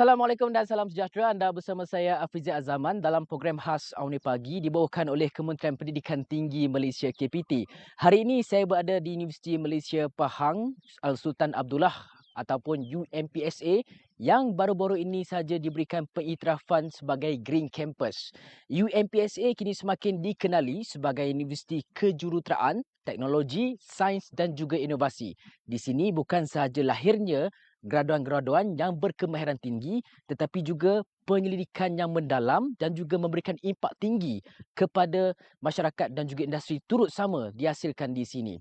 Assalamualaikum dan salam sejahtera. Anda bersama saya Afizi Azaman dalam program khas Awni Pagi dibawakan oleh Kementerian Pendidikan Tinggi Malaysia KPT. Hari ini saya berada di Universiti Malaysia Pahang Al-Sultan Abdullah ataupun UMPSA yang baru-baru ini saja diberikan pengiktirafan sebagai Green Campus. UMPSA kini semakin dikenali sebagai Universiti Kejuruteraan, Teknologi, Sains dan juga Inovasi. Di sini bukan sahaja lahirnya graduan-graduan yang berkemahiran tinggi tetapi juga penyelidikan yang mendalam dan juga memberikan impak tinggi kepada masyarakat dan juga industri turut sama dihasilkan di sini.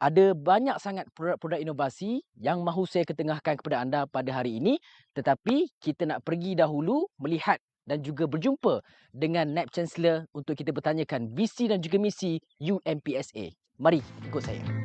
Ada banyak sangat produk-produk inovasi yang mahu saya ketengahkan kepada anda pada hari ini tetapi kita nak pergi dahulu melihat dan juga berjumpa dengan Naib Chancellor untuk kita bertanyakan visi dan juga misi UMPSA. Mari ikut saya.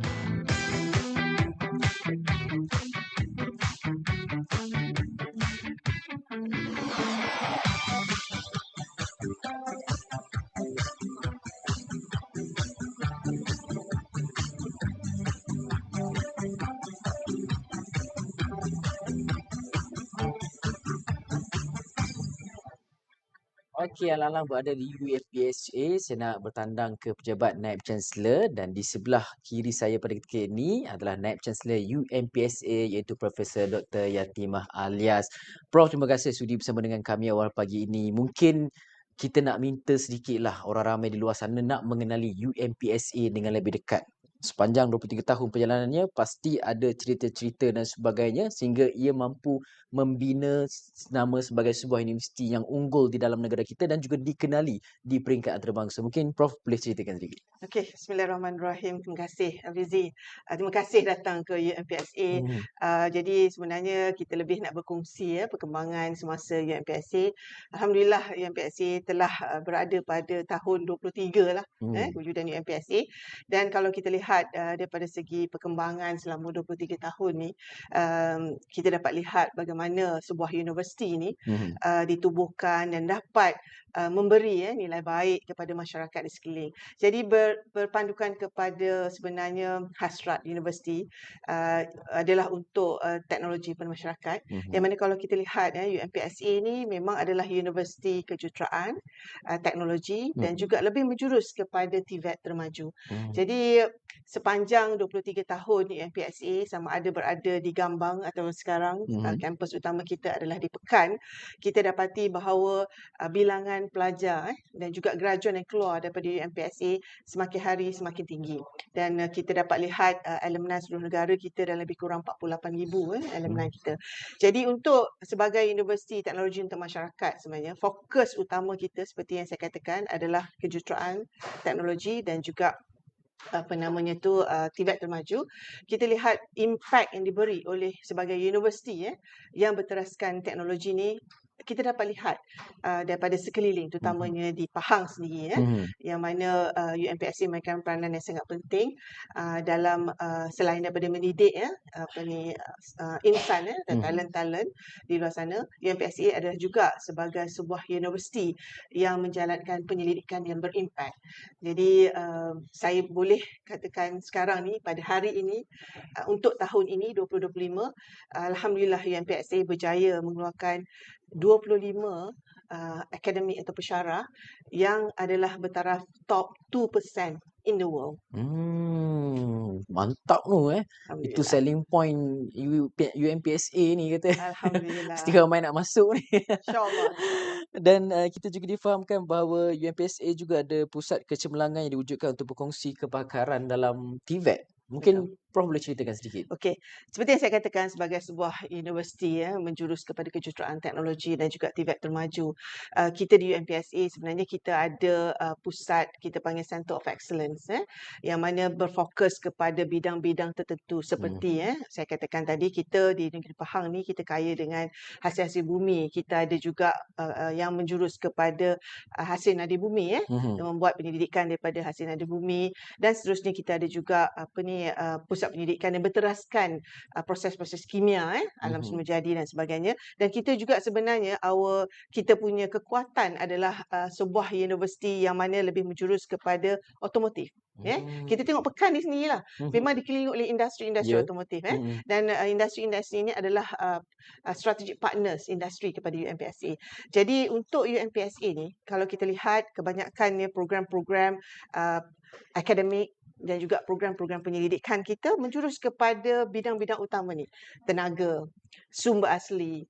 Okey, Alang-Alang berada di UFPSA. Saya nak bertandang ke pejabat Naib Chancellor dan di sebelah kiri saya pada ketika ini adalah Naib Chancellor UMPSA iaitu Profesor Dr. Yatimah Alias. Prof, terima kasih sudi bersama dengan kami awal pagi ini. Mungkin kita nak minta sedikitlah orang ramai di luar sana nak mengenali UMPSA dengan lebih dekat sepanjang 23 tahun perjalanannya pasti ada cerita-cerita dan sebagainya sehingga ia mampu membina nama sebagai sebuah universiti yang unggul di dalam negara kita dan juga dikenali di peringkat antarabangsa. Mungkin Prof boleh ceritakan sedikit. Okey, bismillahirrahmanirrahim. Terima kasih Afizi. Uh, terima kasih datang ke UMPSA. Hmm. Uh, jadi sebenarnya kita lebih nak berkongsi ya perkembangan semasa UMPSA. Alhamdulillah UMPSA telah uh, berada pada tahun 23 lah hmm. eh wujudan UMPSA dan kalau kita lihat lihat uh, daripada segi perkembangan selama 23 tahun ni um, kita dapat lihat bagaimana sebuah universiti ni mm-hmm. uh, ditubuhkan dan dapat uh, memberi ya nilai baik kepada masyarakat di sekeliling. Jadi ber, berpandukan kepada sebenarnya hasrat universiti uh, adalah untuk uh, teknologi pada. Mm-hmm. Yang mana kalau kita lihat ya UMPSA ni memang adalah universiti kejuruteraan uh, teknologi mm-hmm. dan juga lebih menjurus kepada TVET termaju. Mm-hmm. Jadi sepanjang 23 tahun di MPSA sama ada berada di Gambang atau sekarang mm-hmm. uh, kampus utama kita adalah di Pekan kita dapati bahawa uh, bilangan pelajar eh, dan juga graduan yang keluar daripada MPSA semakin hari semakin tinggi dan uh, kita dapat lihat uh, alumni seluruh negara kita dalam lebih kurang 48,000 eh, alumni mm-hmm. kita jadi untuk sebagai universiti teknologi untuk masyarakat sebenarnya fokus utama kita seperti yang saya katakan adalah kejuruteraan teknologi dan juga apa namanya tu uh, tibet termaju kita lihat impact yang diberi oleh sebagai universiti ya yang berteraskan teknologi ni kita dapat lihat uh, daripada sekeliling terutamanya mm-hmm. di Pahang sendiri ya mm-hmm. yang mana uh, UMPSC mainkan peranan yang sangat penting uh, dalam uh, selain daripada mendidik ya apa ni uh, insan ya dan mm-hmm. talent-talent di luar sana UMPSC adalah juga sebagai sebuah universiti yang menjalankan penyelidikan yang berimpak. Jadi uh, saya boleh katakan sekarang ni pada hari ini uh, untuk tahun ini 2025 uh, alhamdulillah UMPSC berjaya mengeluarkan 25 uh, akademik atau pesyarah yang adalah bertaraf top 2% in the world. Hmm, mantap tu eh. Itu selling point UMPSA ni kata. Alhamdulillah. Mesti ramai nak masuk ni. InsyaAllah. Dan uh, kita juga difahamkan bahawa UMPSA juga ada pusat kecemerlangan yang diwujudkan untuk berkongsi kepakaran dalam TVET. Mungkin Betul. Prof boleh ceritakan sedikit. Okey, seperti yang saya katakan sebagai sebuah universiti ya menjurus kepada kejuruteraan teknologi dan juga TVET termaju. Uh, kita di UMPSA sebenarnya kita ada uh, pusat kita panggil Center of Excellence ya yang mana berfokus kepada bidang-bidang tertentu seperti hmm. ya saya katakan tadi kita di negeri Pahang ni kita kaya dengan hasil-hasil bumi. Kita ada juga uh, uh, yang menjurus kepada uh, hasil nadi bumi ya hmm. membuat penyelidikan daripada hasil nadi bumi dan seterusnya kita ada juga apa ni uh, pusat pusat pendidikan yang berteraskan uh, proses-proses kimia eh alam mm-hmm. semula jadi dan sebagainya dan kita juga sebenarnya our kita punya kekuatan adalah uh, sebuah universiti yang mana lebih menjurus kepada otomotif Ya, kita tengok pekan di sini lah. Memang dikelilingi oleh industri-industri Ya. otomotif eh. Mm-mm. Dan uh, industri-industri ini adalah uh, uh, strategic partners industri kepada UMPSA. Jadi untuk UMPSA ni kalau kita lihat kebanyakannya program-program uh, akademik dan juga program-program penyelidikan kita menjurus kepada bidang-bidang utama ni. Tenaga, sumber asli,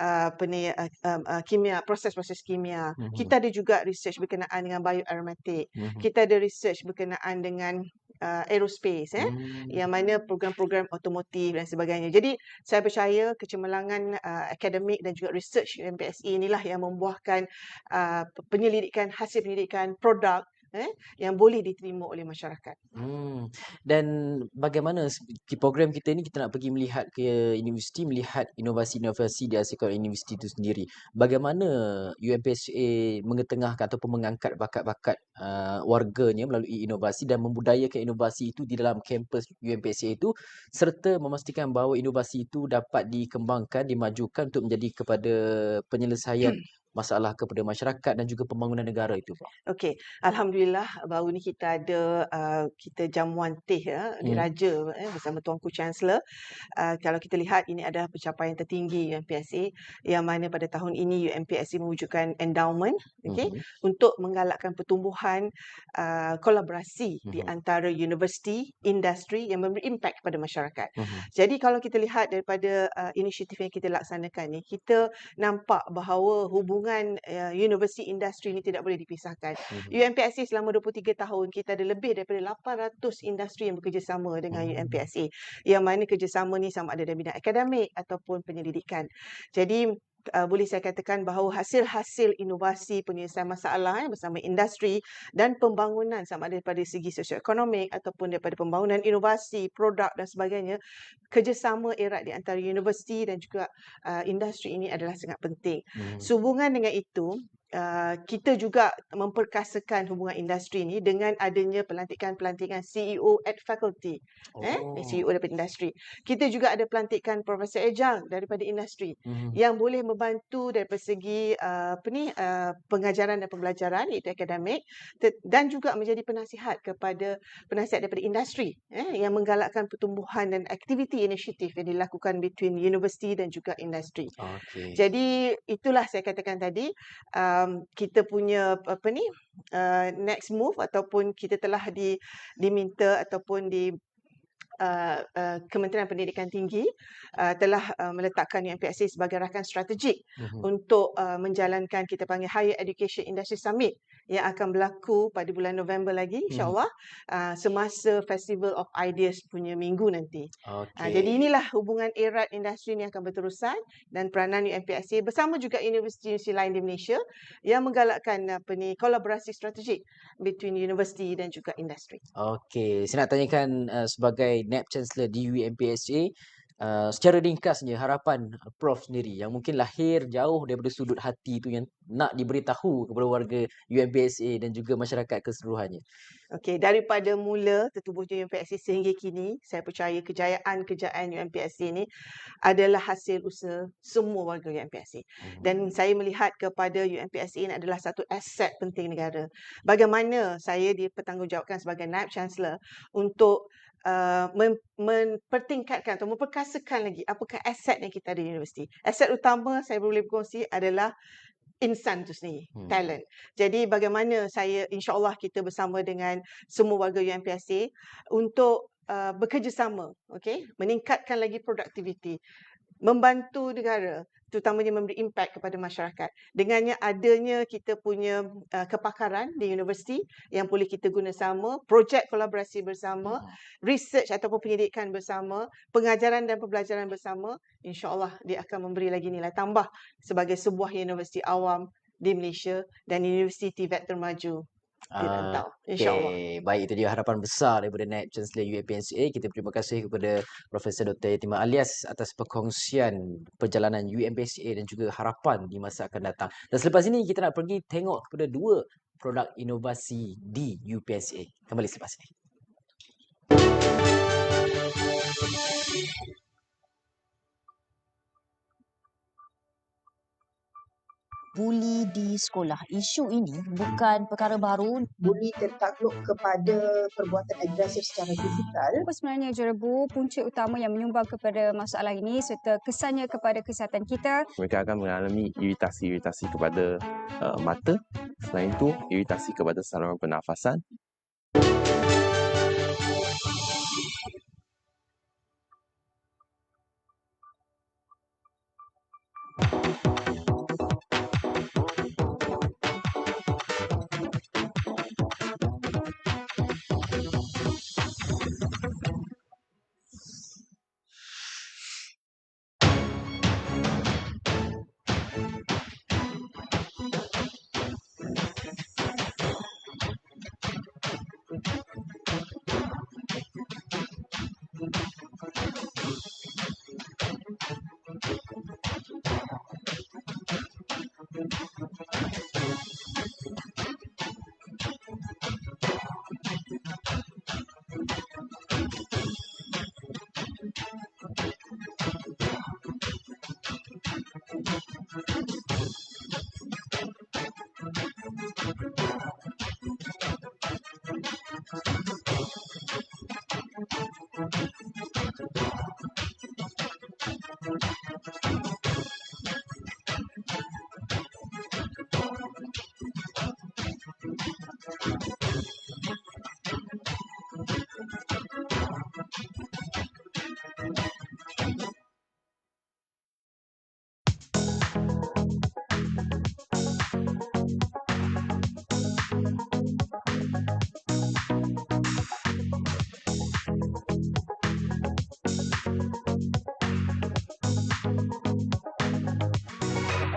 uh, apa ni, uh, um, uh, kimia, proses-proses kimia. Mhm. Kita ada juga research berkenaan dengan bioaromatik. Mhm. Kita ada research berkenaan dengan uh, aerospace eh Hmm. yang mana program-program otomotif dan sebagainya. Jadi saya percaya kecemerlangan uh, akademik dan juga research UMPSE inilah yang membuahkan uh, penyelidikan hasil penyelidikan produk eh yang boleh diterima oleh masyarakat. Hmm. Dan bagaimana di program kita ni kita nak pergi melihat ke universiti melihat inovasi-inovasi dihasilkan oleh universiti itu sendiri. Bagaimana UMPSA mengetengahkan ataupun mengangkat bakat-bakat uh, warganya melalui inovasi dan membudayakan inovasi itu di dalam kampus UMPSA itu serta memastikan bahawa inovasi itu dapat dikembangkan, dimajukan untuk menjadi kepada penyelesaian masalah kepada masyarakat dan juga pembangunan negara itu, Pak. Okey, alhamdulillah baru ni kita ada uh, kita jamuan teh ya Hmm. diraja eh, bersama Tuanku Chancellor. Uh, kalau kita lihat ini adalah pencapaian tertinggi UMPSA yang mana pada tahun ini UMPSA mewujudkan endowment okey Mhm. untuk menggalakkan pertumbuhan uh, kolaborasi di Mhm. antara universiti, industri yang memberi impak kepada masyarakat. Mhm. Jadi kalau kita lihat daripada uh, inisiatif yang kita laksanakan ni, kita nampak bahawa hubungan uh, universiti industri ni tidak boleh dipisahkan. Mhm. UMPSA selama 23 tahun kita ada lebih daripada 800 industri yang bekerjasama dengan Hmm. UMPSA. Yang mana kerjasama ni sama ada dalam bidang akademik ataupun penyelidikan. Jadi uh, boleh saya katakan bahawa hasil-hasil inovasi penyelesaian masalah eh, bersama industri dan pembangunan sama ada daripada segi sosioekonomik ataupun daripada pembangunan inovasi, produk dan sebagainya, kerjasama erat di antara universiti dan juga uh, industri ini adalah sangat penting. Mhm. Sehubungan dengan itu, uh, kita juga memperkasakan hubungan industri ini dengan adanya pelantikan-pelantikan CEO at faculty, eh, Oh. CEO daripada industri. Kita juga ada pelantikan Profesor Ejang daripada industri Mhm. yang boleh membantu daripada segi uh, apa ni uh, pengajaran dan pembelajaran iaitu akademik te- dan juga menjadi penasihat kepada penasihat daripada industri eh, yang menggalakkan pertumbuhan dan aktiviti inisiatif yang dilakukan between universiti dan juga industri. Okey. Jadi itulah saya katakan tadi um, kita punya apa ni uh, next move ataupun kita telah di diminta ataupun di uh, uh, Kementerian Pendidikan Tinggi uh, telah uh, meletakkan UMPSA sebagai rakan strategik Mhm. untuk uh, menjalankan kita panggil Higher Education Industry Summit yang akan berlaku pada bulan November lagi Mhm. insyaAllah uh, semasa Festival of Ideas punya minggu nanti. Okey. Ha, jadi inilah hubungan erat industri ini akan berterusan dan peranan UMPSA bersama juga universiti-universiti lain di Malaysia yang menggalakkan apa ni kolaborasi strategik between universiti dan juga industri. Okey, saya nak tanyakan uh, sebagai NAP Chancellor di UMPSA, uh, secara ringkasnya harapan Prof sendiri yang mungkin lahir jauh daripada sudut hati tu yang nak diberitahu kepada warga UMPSA dan juga masyarakat keseluruhannya. Okey, daripada mula tertubuhnya UMPSA sehingga kini, saya percaya kejayaan-kejayaan UMPSA ini adalah hasil usaha semua warga UMPSA. Mhm. Dan saya melihat kepada UMPSA ini adalah satu aset penting negara. Bagaimana saya dipertanggungjawabkan sebagai Naib Chancellor untuk uh, mem- mempertingkatkan atau memperkasakan lagi apakah aset yang kita ada di universiti. Aset utama saya boleh berkongsi adalah insan tu sendiri, Hmm. talent. Jadi bagaimana saya insya-Allah kita bersama dengan semua warga UMPSA untuk uh, bekerjasama, okey, meningkatkan lagi produktiviti, membantu negara terutamanya memberi impak kepada masyarakat. Dengannya adanya kita punya uh, kepakaran di universiti yang boleh kita guna sama, projek kolaborasi bersama, Mhm. research ataupun penyelidikan bersama, pengajaran dan pembelajaran bersama, insya-Allah dia akan memberi lagi nilai tambah sebagai sebuah universiti awam di Malaysia dan universiti TVET termaju Ah, rantau. Insya-Allah. Okey, baik itu dia harapan besar daripada Naib Chancellor UMPSA. Kita berterima kasih kepada Profesor Dr. Yatimah Alias atas perkongsian perjalanan UMPSA dan juga harapan di masa akan datang. Dan selepas ini kita nak pergi tengok kepada dua produk inovasi di UPSA. Kembali selepas ini. Buli di sekolah. Isu ini bukan perkara baru. Buli tertakluk kepada perbuatan agresif secara fizikal. Apa sebenarnya Jurabu punca utama yang menyumbang kepada masalah ini serta kesannya kepada kesihatan kita? Mereka akan mengalami iritasi-iritasi kepada uh, mata. Selain itu, iritasi kepada saluran pernafasan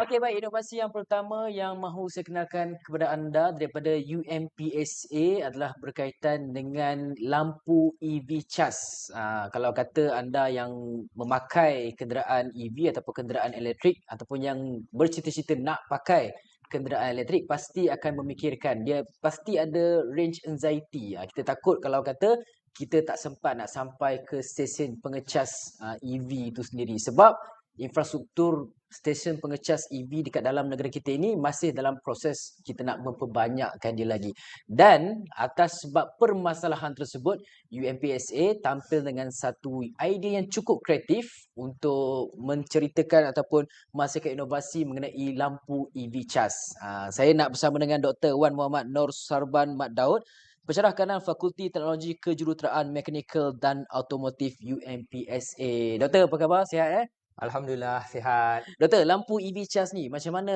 Okey baik, inovasi yang pertama yang mahu saya kenalkan kepada anda daripada UMPSA adalah berkaitan dengan lampu EV cas. Ha, kalau kata anda yang memakai kenderaan EV ataupun kenderaan elektrik ataupun yang bercita-cita nak pakai kenderaan elektrik pasti akan memikirkan dia pasti ada range anxiety. Ha, kita takut kalau kata kita tak sempat nak sampai ke stesen pengecas uh, EV itu sendiri sebab infrastruktur stesen pengecas EV dekat dalam negara kita ini masih dalam proses kita nak memperbanyakkan dia lagi. Dan atas sebab permasalahan tersebut, UMPSA tampil dengan satu idea yang cukup kreatif untuk menceritakan ataupun menghasilkan inovasi mengenai lampu EV cas. Uh, saya nak bersama dengan Dr. Wan Muhammad Nur Sarban Mat Daud, Pensyarah kanan Fakulti Teknologi Kejuruteraan Mekanikal dan Automotif UMPSA. Doktor, apa khabar? Sihat eh? Alhamdulillah sihat. Doktor, lampu EV charge ni macam mana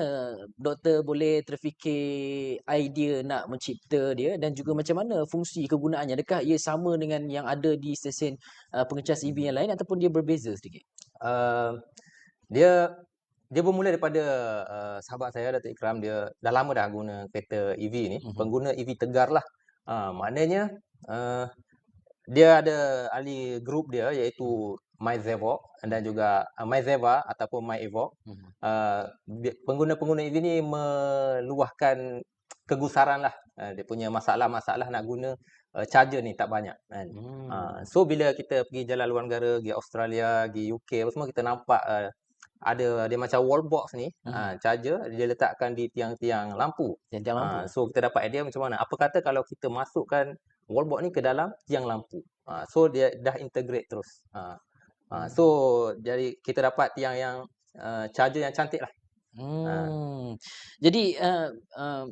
doktor boleh terfikir idea nak mencipta dia dan juga macam mana fungsi kegunaannya? Adakah ia sama dengan yang ada di stesen uh, pengecas EV yang lain ataupun dia berbeza sedikit? Uh, dia dia bermula daripada uh, sahabat saya Datuk Ikram dia dah lama dah guna kereta EV ni, uh-huh. pengguna EV tegar lah. Uh, maknanya uh, dia ada ahli grup dia iaitu MyZevo dan juga uh, MyZeva ataupun MyEvo. Uh-huh. Uh, pengguna-pengguna EV ni meluahkan kegusaran lah. Uh, dia punya masalah-masalah nak guna uh, charger ni tak banyak kan. Hmm. Uh, so bila kita pergi jalan luar negara, pergi Australia, pergi UK apa semua kita nampak uh, ada dia macam wall box ni, hmm. uh, charger dia letakkan di tiang-tiang lampu. Tiang-tiang lampu. Uh, so kita dapat idea macam mana. Apa kata kalau kita masukkan wall box ni ke dalam tiang lampu. Uh, so dia dah integrate terus. Uh, Uh, so jadi kita dapat tiang yang uh, charger yang cantik lah. Hmm. Uh. Jadi uh, uh,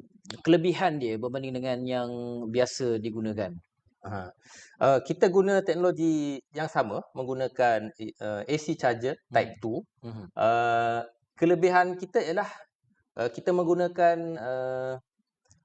kelebihan dia berbanding dengan yang biasa digunakan. Uh, uh, kita guna teknologi yang sama menggunakan uh, AC charger Type 2. Hmm. Uh, kelebihan kita ialah uh, kita menggunakan uh,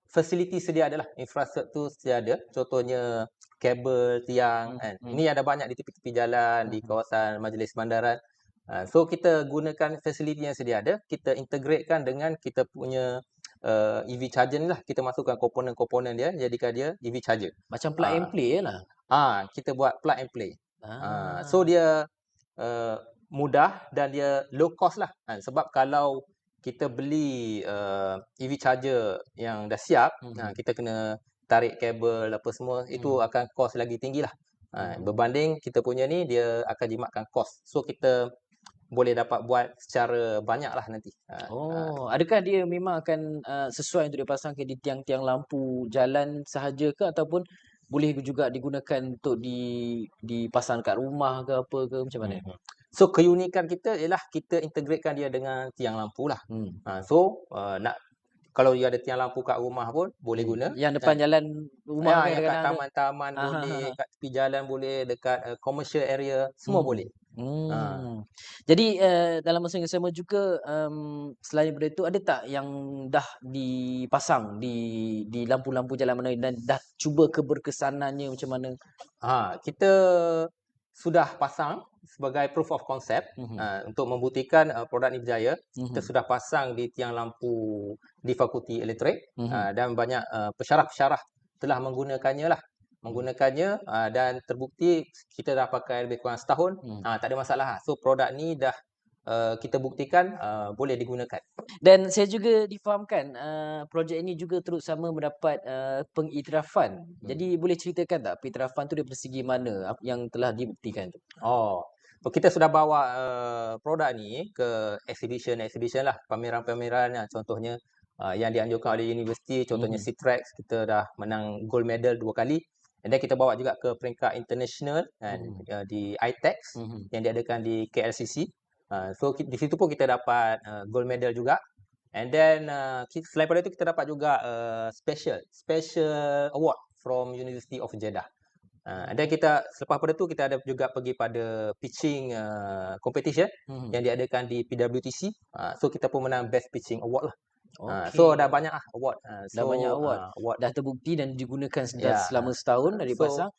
fasiliti sedia adalah infrastruktur sedia ada. Contohnya kabel tiang hmm. kan. Hmm. Ini ada banyak di tepi-tepi jalan, hmm. di kawasan majlis bandaran. Uh, so kita gunakan fasiliti yang sedia ada, kita integratekan dengan kita punya uh, EV charger ni lah. Kita masukkan komponen-komponen dia, jadikan dia EV charger. Macam plug uh, and play lah. Ah, uh, kita buat plug and play. Ah. Uh, so dia uh, mudah dan dia low cost lah. Uh, sebab kalau kita beli uh, EV charger yang dah siap, hmm. uh, kita kena tarik kabel apa semua hmm. itu akan kos lagi tinggi lah. Ha, berbanding kita punya ni dia akan jimatkan kos. So kita boleh dapat buat secara banyak lah nanti. Ah, ah. Oh, adakah dia memang akan uh, sesuai untuk dipasangkan di tiang-tiang lampu jalan sahaja ke ataupun boleh juga digunakan untuk di dipasang kat rumah ke apa ke macam mana? Mhm. So keunikan kita ialah kita integratekan dia dengan tiang lampu lah. Hmm. Ha, so uh, nak kalau dia ada tiang lampu kat rumah pun boleh guna. Yang depan jalan rumah Ya, kan yang kat taman-taman boleh, kat tepi jalan boleh, dekat uh, commercial area semua Hmm. boleh. Ha. Hmm. Jadi uh, dalam masa yang sama juga um, selain daripada itu ada tak yang dah dipasang di di lampu-lampu jalan mana dan dah cuba keberkesanannya macam mana? Ha, kita sudah pasang sebagai proof of concept Mhm. uh, untuk membuktikan uh, produk ni berjaya. Kita Mhm. sudah pasang di tiang lampu di Fakulti Elektrik Mhm. uh, dan banyak uh, pensyarah-pensyarah telah menggunakannya lah. Menggunakannya uh, dan terbukti kita dah pakai lebih kurang setahun. Hmm. Uh, tak ada masalah. So produk ni dah uh, kita buktikan uh, boleh digunakan. Dan saya juga difahamkan uh, projek ini juga turut sama mendapat uh, pengiktirafan. Hmm. Jadi boleh ceritakan tak pengiktirafan tu dari segi mana yang telah dibuktikan tu? Oh, kita sudah bawa uh, produk ni ke exhibition-exhibition lah, pameran-pameran uh, contohnya uh, yang dianjurkan oleh universiti, contohnya Mhm. CITREX, kita dah menang gold medal dua kali. And then kita bawa juga ke peringkat international kan, Mhm. uh, di ITEX Mhm. yang diadakan di KLCC. Uh, so di situ pun kita dapat uh, gold medal juga. And then uh, selain pada itu kita dapat juga uh, special special award from University of Jeddah. Uh, and then kita selepas pada tu kita ada juga pergi pada pitching uh, competition Mhm. yang diadakan di PWTC. Uh, so kita pun menang best pitching award lah. Uh, Okey. so dah banyak lah award. Uh, Dah so, banyak award. Uh, award. dah terbukti dan digunakan sudah Ya. selama setahun dah So dipasang.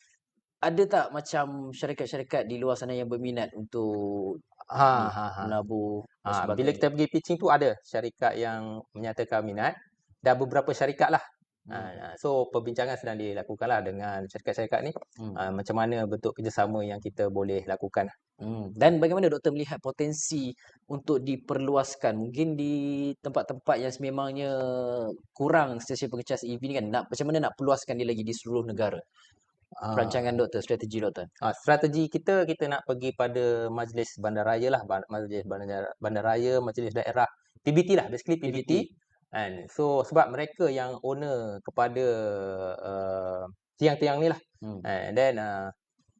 Ada tak macam syarikat-syarikat di luar sana yang berminat untuk ha ha ha. menabur dan Ha, bila kita pergi pitching tu ada syarikat yang menyatakan minat dan beberapa syarikat lah. Hmm. Ha, so perbincangan sedang dilakukan lah dengan syarikat-syarikat ni Hmm. uh, macam mana bentuk kerjasama yang kita boleh lakukan. Hmm. Dan bagaimana doktor melihat potensi untuk diperluaskan mungkin di tempat-tempat yang sememangnya kurang stesen pengecas EV ni kan nak macam mana nak perluaskan dia lagi di seluruh negara Ah, perancangan doktor strategi doktor ah, strategi kita kita nak pergi pada majlis bandaraya lah, majlis bandar bandaraya, majlis daerah, PBT lah, basically PBT. PBT And so sebab mereka yang owner kepada uh, tiang-tiang ni lah. hmm. And then uh,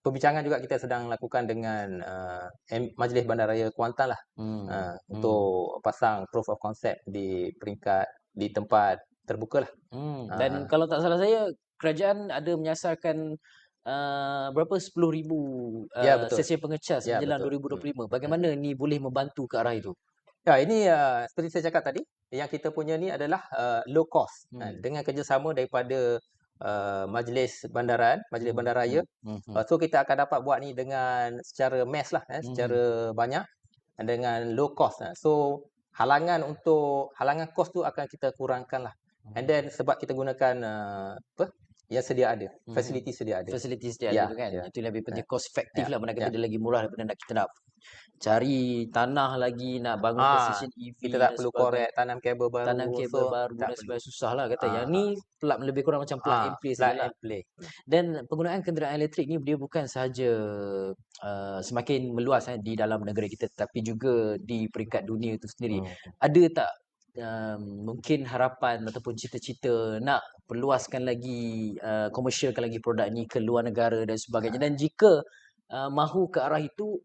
perbincangan juga kita sedang lakukan dengan uh, Majlis Bandaraya Kuantan lah Hmm. uh, Hmm. untuk pasang proof of concept di peringkat di tempat terbuka lah. Hmm. Dan ah. kalau tak salah saya kerajaan ada menyasarkan uh, berapa 10,000 Ya uh, betul. sesi pengecas Ya menjelang betul. Hmm. 2025. Bagaimana ni boleh membantu ke arah itu? Ya ini uh, seperti saya cakap tadi, yang kita punya ni adalah uh, low cost kan, Hmm. dengan kerjasama daripada uh, Majlis Bandaran, Majlis Hmm. Bandaraya. Hmm. Hmm. Uh, so kita akan dapat buat ni dengan secara mass lah, eh, Hmm. secara banyak dan dengan low cost. Eh. So halangan untuk halangan kos tu akan kita kurangkan lah. And then sebab kita gunakan uh, apa yang sedia ada, Mhm. fasiliti sedia ada. Facilities dia Ya, ada tu kan. ya. Itu lebih penting Ya. cost effective Ya, lah mana kata ya. dia lagi murah daripada nak kita nak cari tanah lagi nak bangun Ah, stesen EV kita tak perlu korek tanam kabel baru. tanam kabel so baru dan sebagainya susah lah kata. Yang Ah, ni plug lebih kurang macam plug and ah, play plug and play. Dan penggunaan kenderaan elektrik ni dia bukan sahaja uh, semakin meluas eh, di dalam negara kita tetapi juga di peringkat dunia itu sendiri. Hmm. Ada tak um, mungkin harapan ataupun cita-cita nak perluaskan lagi uh, komersialkan lagi produk ni ke luar negara dan sebagainya dan jika uh, mahu ke arah itu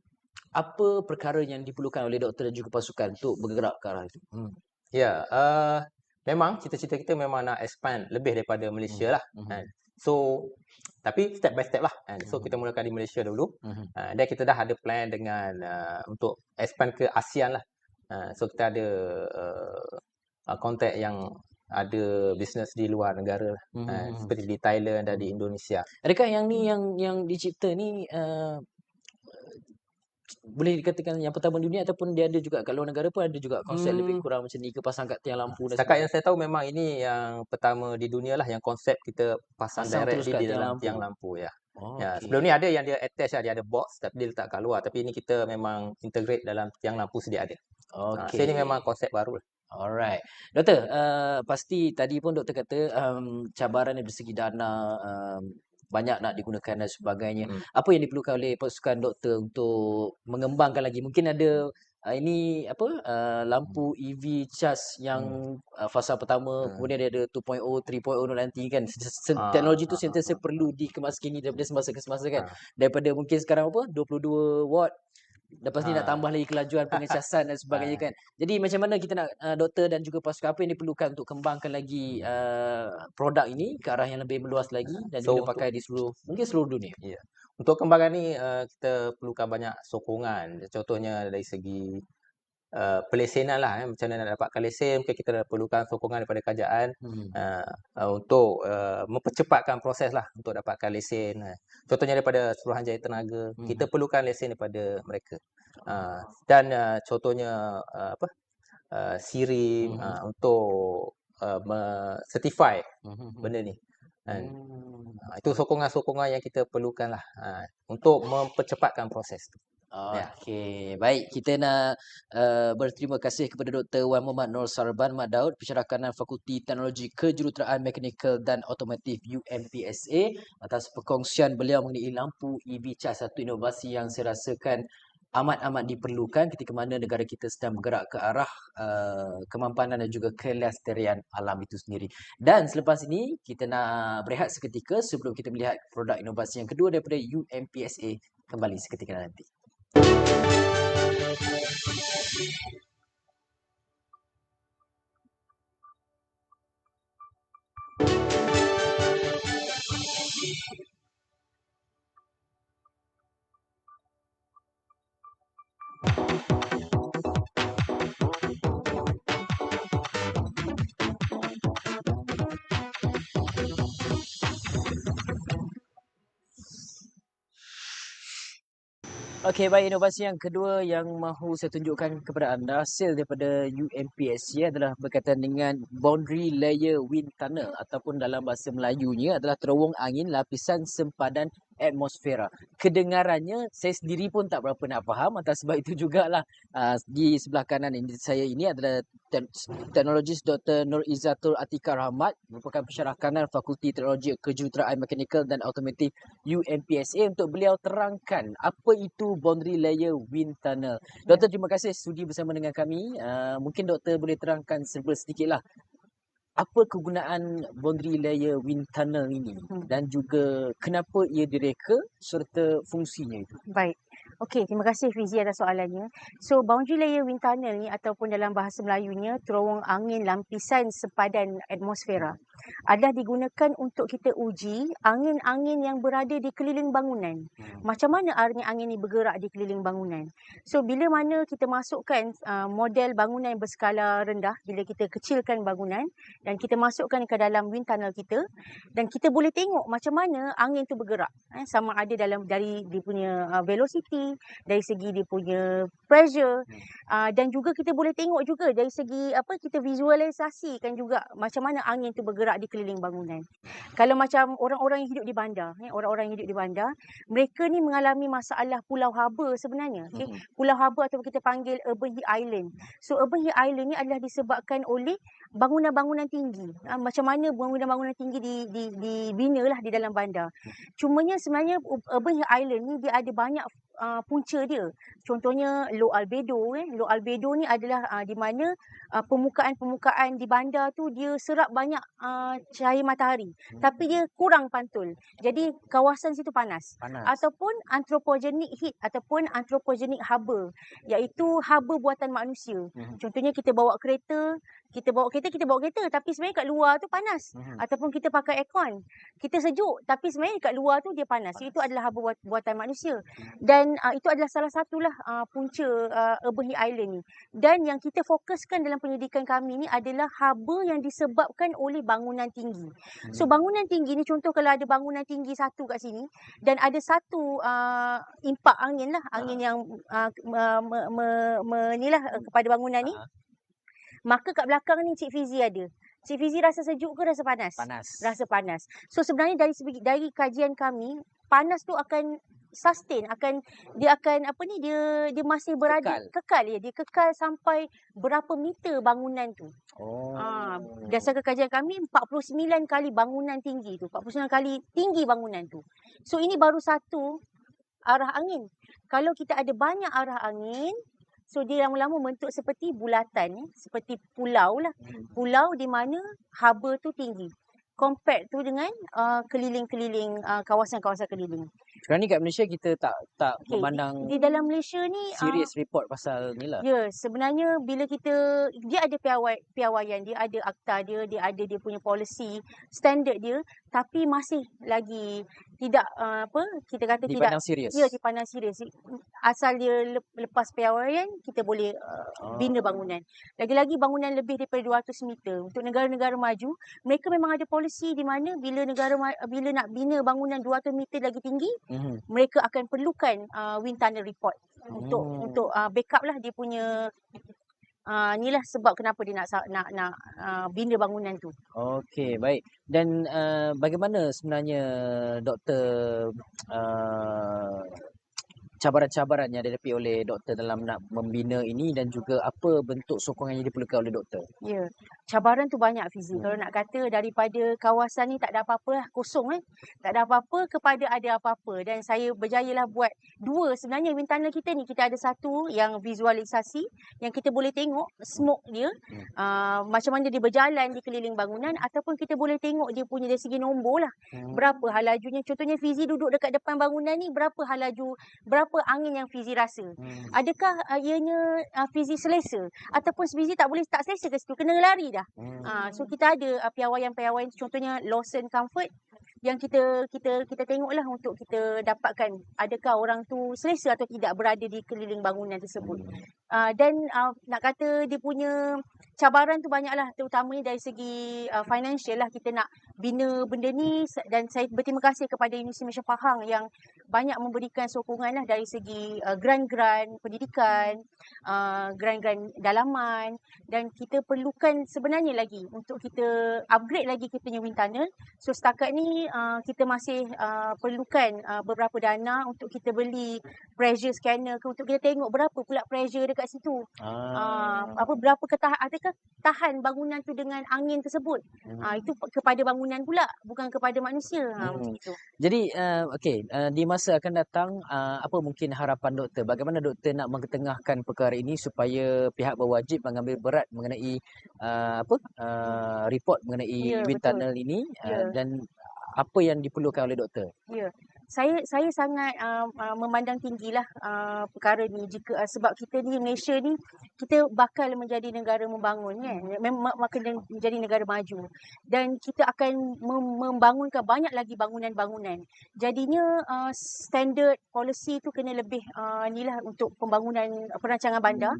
apa perkara yang diperlukan oleh doktor dan juga pasukan untuk bergerak ke arah itu? Hmm. Ya, uh, memang cita-cita kita memang nak expand lebih daripada Malaysia lah. Mhm. Kan. So, tapi step by step lah. Kan. So, Mhm. kita mulakan di Malaysia dulu. Mhm. Uh, dan kita dah ada plan dengan uh, untuk expand ke ASEAN lah. Uh, so, kita ada uh, uh, kontak yang ada bisnes di luar negara lah. Uh, seperti di Thailand dan di Indonesia. Adakah yang ni yang yang dicipta ni uh, boleh dikatakan yang pertama dunia ataupun dia ada juga kat luar negara pun ada juga konsep lebih Hmm. kurang macam ni ke pasang kat tiang lampu dan Setakat yang saya tahu memang ini yang pertama di dunia lah yang konsep kita pasang, Pasang kat di tiang dalam lampu. tiang lampu ya. Oh, Ya, okey. sebelum ni ada yang dia attach lah, dia ada box tapi dia letak kat luar. Tapi ini kita memang integrate dalam tiang lampu sedia ada. Ha, so ini memang konsep baru lah. Alright. Doktor, uh, pasti tadi pun doktor kata um, cabaran dari segi dana um, banyak nak digunakan dan sebagainya. Mm. Apa yang diperlukan oleh pasukan doktor untuk mengembangkan lagi? Mungkin ada uh, ini apa uh, lampu EV charge yang uh, fasa pertama Hmm. kemudian dia ada 2.0 3.0 nanti kan Ah, teknologi tu ah, ah, sentiasa perlu dikemaskini daripada semasa ke semasa kan Ah. daripada mungkin sekarang apa 22 watt Lepas ni nak Ah. tambah lagi kelajuan pengecasan dan sebagainya Ah. kan. Jadi macam mana kita nak uh, doktor dan juga pasukan apa yang diperlukan untuk kembangkan lagi uh, produk ini ke arah yang lebih meluas lagi dan So, juga pakai di seluruh mungkin seluruh dunia. Untuk kembangan ni uh, kita perlukan banyak sokongan. Contohnya dari segi uh, pelesenan lah. Eh. Macam mana nak dapatkan lesen, mungkin kita perlukan sokongan daripada kerajaan Hmm. uh, uh, untuk uh, mempercepatkan proses lah untuk dapatkan lesen. Uh. Contohnya daripada Suruhanjaya Tenaga, Hmm. kita perlukan lesen daripada mereka. Uh, dan uh, contohnya uh, apa uh, SIRIM Mhm. uh, untuk uh, certify Hmm. benda ni. Kan? Hmm. Ha, itu sokongan-sokongan yang kita perlukan lah ha, untuk mempercepatkan proses tu. Ya. Okey, baik. Kita nak uh, berterima kasih kepada Dr. Wan Muhammad Nur Sarban Mat Daud, Pencerakanan Fakulti Teknologi Kejuruteraan Mekanikal dan Automotif UMPSA atas perkongsian beliau mengenai lampu EV charge satu inovasi yang saya rasakan amat-amat diperlukan ketika mana negara kita sedang bergerak ke arah uh, kemampanan dan juga kelestarian alam itu sendiri. Dan selepas ini kita nak berehat seketika sebelum kita melihat produk inovasi yang kedua daripada UMPSA kembali seketika nanti. Okey, baik. Inovasi yang kedua yang mahu saya tunjukkan kepada anda hasil daripada UMPSC adalah berkaitan dengan boundary layer wind tunnel ataupun dalam bahasa Melayunya adalah terowong angin lapisan sempadan atmosfera. Kedengarannya saya sendiri pun tak berapa nak faham atas sebab itu jugalah uh, di sebelah kanan ini saya ini adalah te- teknologis Dr. Nur Izzatul Atika Rahmat merupakan pensyarah Fakulti Teknologi Kejuruteraan Mekanikal dan Automotif UMPSA untuk beliau terangkan apa itu boundary layer wind tunnel. Doktor terima kasih sudi bersama dengan kami. Uh, mungkin doktor boleh terangkan serba sedikitlah apa kegunaan boundary layer wind tunnel ini Hmm. dan juga kenapa ia direka serta fungsinya itu. Baik. Okey, terima kasih Fizi atas soalannya. So, boundary layer wind tunnel ni ataupun dalam bahasa Melayunya terowong angin lampisan sepadan atmosfera adalah digunakan untuk kita uji angin-angin yang berada di keliling bangunan. Macam mana angin-angin ni bergerak di keliling bangunan. So, bila mana kita masukkan uh, model bangunan berskala rendah, bila kita kecilkan bangunan dan kita masukkan ke dalam wind tunnel kita dan kita boleh tengok macam mana angin tu bergerak. Eh, sama ada dalam dari dia punya uh, velocity, dari segi dia punya pressure uh, dan juga kita boleh tengok juga dari segi apa kita visualisasikan juga macam mana angin tu bergerak di keliling bangunan. Kalau macam orang-orang yang hidup di bandar, eh, orang-orang yang hidup di bandar, mereka ni mengalami masalah pulau haba sebenarnya. Okay? Mhm. Pulau haba atau kita panggil urban heat island. So urban heat island ni adalah disebabkan oleh bangunan-bangunan tinggi. Ha, macam mana bangunan-bangunan tinggi di, di, dibina lah di dalam bandar. Cumanya sebenarnya ur- urban heat island ni dia ada banyak uh, punca dia. Contohnya low albedo eh. Low albedo ni adalah uh, di mana uh, permukaan-permukaan di bandar tu dia serap banyak uh, cahaya matahari. Tapi dia kurang pantul. Jadi kawasan situ panas Panas. ataupun anthropogenic heat ataupun anthropogenic haba iaitu haba buatan manusia. Mhm. Contohnya kita bawa kereta, kita bawa kereta, kita bawa kereta tapi sebenarnya kat luar tu panas. Mhm. Ataupun kita pakai aircon. Kita sejuk tapi sebenarnya kat luar tu dia panas. Itu adalah haba buat, buatan manusia. Dan uh, itu adalah salah satulah uh, punca uh, urban heat island ni. Dan yang kita fokuskan dalam pendidikan kami ni adalah haba yang disebabkan oleh bangunan tinggi. So bangunan tinggi ni contoh kalau ada bangunan tinggi satu kat sini dan ada satu uh, impak angin lah, angin yang uh, me, me, me, me, ni lah uh, kepada bangunan ni. Ah. Maka kat belakang ni Cik Fizi ada. Cik Fizi rasa sejuk ke rasa panas? Panas. Rasa panas. So sebenarnya dari segi dari kajian kami, panas tu akan sustain akan dia akan apa ni dia dia masih berada Kekal. kekal ya dia kekal sampai berapa meter bangunan tu. Oh. Ah, berdasarkan kajian kami 49 kali bangunan tinggi tu. 49 kali tinggi bangunan tu. So ini baru satu arah angin. Kalau kita ada banyak arah angin, So dia lama-lama bentuk seperti bulatan, eh, seperti pulau lah. Hmm. Pulau di mana haba tu tinggi. Compared tu dengan uh, keliling-keliling uh, kawasan-kawasan keliling. Sekarang ni kat Malaysia kita tak tak Okey, memandang Di dalam Malaysia ni uh, serius report pasal ni lah. Ya, sebenarnya bila kita dia ada piawai piawaian, dia ada akta dia, dia ada dia punya policy, standard dia, tapi masih lagi tidak uh, apa kita kata tidak Dipandang serius. ya dipandang serius. Asal dia lep- lepas piawaian, kita boleh uh, bina Ah. bangunan. Lagi-lagi bangunan lebih daripada 200 meter. Untuk negara-negara maju, mereka memang ada polisi di mana bila negara bila nak bina bangunan 200 meter lagi tinggi, Mhm. mereka akan perlukan uh, wind tunnel report untuk Hmm. untuk uh, backup lah dia punya uh, ni lah sebab kenapa dia nak nak nak uh, bina bangunan tu. Okey, baik. Dan uh, bagaimana sebenarnya doktor uh, cabaran-cabaran yang dihadapi oleh doktor dalam nak membina ini dan juga apa bentuk sokongan yang diperlukan oleh doktor? Ya. Cabaran tu banyak Fizi. Hmm. Kalau nak kata daripada kawasan ni tak ada apa-apa lah, kosong kan. Tak ada apa-apa kepada ada apa-apa dan saya berjayalah buat dua sebenarnya tunnel kita ni kita ada satu yang visualisasi yang kita boleh tengok smoke dia Hmm. uh, macam mana dia berjalan di keliling bangunan ataupun kita boleh tengok dia punya dari segi nombor lah Hmm. berapa halajunya contohnya Fizi duduk dekat depan bangunan ni berapa halaju berapa angin yang Fizi rasa? Hmm. adakah uh, ianya uh, Fizi selesa? Ataupun Fizi tak boleh tak selesa ke situ? Kena lari dah. Hmm. uh, so kita ada uh, piawaian-piawaian contohnya Lawson Comfort yang kita kita kita tengoklah untuk kita dapatkan adakah orang tu selesa atau tidak berada di keliling bangunan tersebut. Uh, dan uh, nak kata dia punya cabaran tu banyaklah terutamanya dari segi uh, financial lah. Kita nak bina benda ni. Dan saya berterima kasih kepada Universiti Malaysia Pahang yang banyak memberikan sokongan lah dari segi uh, grant-grant pendidikan, uh, grant-grant dalaman dan kita perlukan sebenarnya lagi untuk kita upgrade lagi kita punya wind tunnel. So setakat ni uh, kita masih uh, perlukan uh, beberapa dana untuk kita beli pressure scanner ke untuk kita tengok berapa pula pressure dekat situ. Uh, Ah. apa berapa ketahan adakah tahan bangunan tu dengan angin tersebut. Hmm. Uh, itu kepada bangunan pula bukan kepada manusia. Ha Hmm. macam itu. Jadi uh, okey uh, di masa akan datang uh, apa mungkin harapan doktor bagaimana doktor nak mengetengahkan perkara ini supaya pihak berwajib mengambil berat mengenai uh, apa uh, report mengenai Ya, wind betul. tunnel ini uh, Ya. dan apa yang diperlukan oleh doktor. Ya, saya saya sangat uh, uh, memandang tinggilah uh, perkara ni. Jika uh, sebab kita ni Malaysia ni kita bakal menjadi negara membangun kan? Memang makin menjadi negara maju. Dan kita akan mem- membangunkan banyak lagi bangunan-bangunan. Jadinya uh, standard policy tu kena lebih uh, ni lah untuk pembangunan uh, perancangan bandar.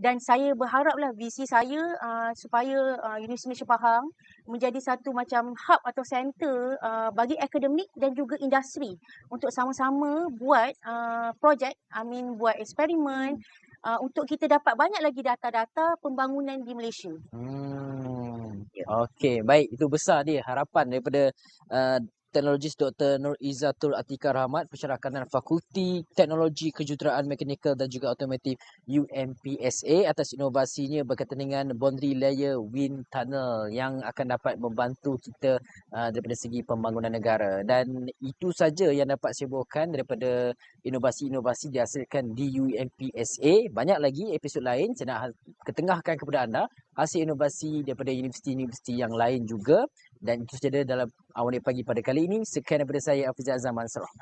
Dan saya berharaplah visi saya uh, supaya uh, Universiti Malaysia Pahang menjadi satu macam hub atau center uh, bagi akademik dan juga industri untuk sama-sama buat uh, projek, I mean buat eksperimen uh, untuk kita dapat banyak lagi data-data pembangunan di Malaysia. Hmm. Ya. Okey, baik itu besar dia harapan daripada uh, teknologis Dr. Nur Izzatul Atika Rahmat pensyarakanan Fakulti Teknologi Kejuruteraan Mekanikal dan juga Automotif UMPSA atas inovasinya berkaitan dengan boundary layer wind tunnel yang akan dapat membantu kita uh, daripada segi pembangunan negara dan itu saja yang dapat saya bawakan daripada inovasi-inovasi dihasilkan di UMPSA banyak lagi episod lain saya nak ketengahkan kepada anda hasil inovasi daripada universiti-universiti yang lain juga dan itu saja dalam awal pagi pada kali ini. Sekian daripada saya Afizal Zaman Salam